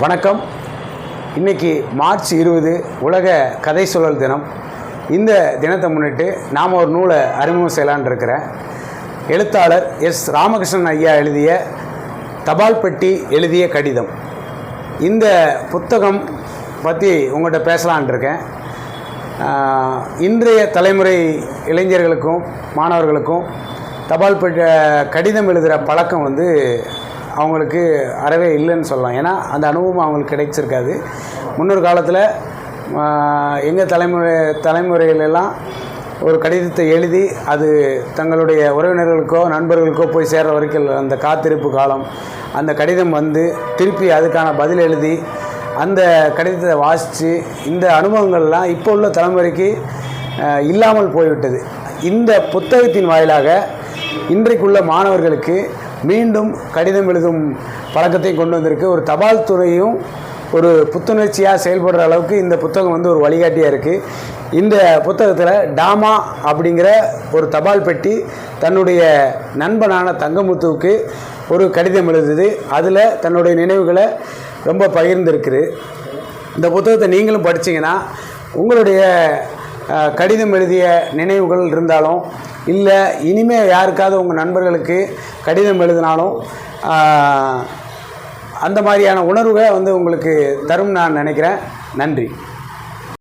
வணக்கம். இன்னைக்கு மார்ச் இருபது உலக கதை சொல்லல் தினம். இந்த தினத்தை முன்னிட்டு நாம் ஒரு நூலை அறிமுகம் செய்யலான் இருக்கிறேன். எழுத்தாளர் எஸ். ராமகிருஷ்ணன் ஐயா எழுதிய தபால் பெட்டி எழுதிய கடிதம். இந்த புத்தகம் பற்றி உங்கள்கிட்ட பேசலான் இருக்கேன். இன்றைய தலைமுறை இளைஞர்களுக்கும் மாணவர்களுக்கும் தபால் பெட்ட கடிதம் எழுதுகிற பழக்கம் வந்து அவங்களுக்கு அறவே இல்லைன்னு சொல்லலாம். ஏன்னா அந்த அனுபவம் அவங்களுக்கு கிடைச்சிருக்காது. முன்னொரு காலத்தில் எங்கள் தலைமுறை தலைமுறையிலெல்லாம் ஒரு கடிதத்தை எழுதி அது தங்களுடைய உறவினர்களுக்கோ நண்பர்களுக்கோ போய் சேர்ற வரைக்கும் அந்த காத்திருப்பு காலம் அந்த கடிதம் வந்து திருப்பி அதுக்கான பதில் எழுதி அந்த கடிதத்தை வாசித்து இந்த அனுபவங்கள்லாம் இப்போ உள்ள தலைமுறைக்கு இல்லாமல் போய்விட்டது. இந்த புத்தகத்தின் வாயிலாக இன்றைக்குள்ள மாணவர்களுக்கு மீண்டும் கடிதம் எழுதும் பழக்கத்தை கொண்டு வந்திருக்கு. ஒரு தபால் துறையும் ஒரு புத்துணர்ச்சியாக செயல்படுற அளவுக்கு இந்த புத்தகம் வந்து ஒரு வழிகாட்டியாக இருக்குது இந்த புத்தகத்தில் டாமா அப்படிங்கிற ஒரு தபால் பெட்டி தன்னுடைய நண்பனான தங்கமுத்துவுக்கு ஒரு கடிதம் எழுதுது. அதில் தன்னுடைய நினைவுகளை ரொம்ப பகிர்ந்திருக்குது. இந்த புத்தகத்தை நீங்களும் படிச்சீங்கன்னா உங்களுடைய கடிதம் எழுதிய நினைவுகள் இருந்தாலும் இல்லை இனிமே யாருக்காவது உங்கள் நண்பர்களுக்கு கடிதம் எழுதினாலும் அந்த மாதிரியான உணர்வை வந்து உங்களுக்கு தரும் நான் நினைக்கிறேன். நன்றி.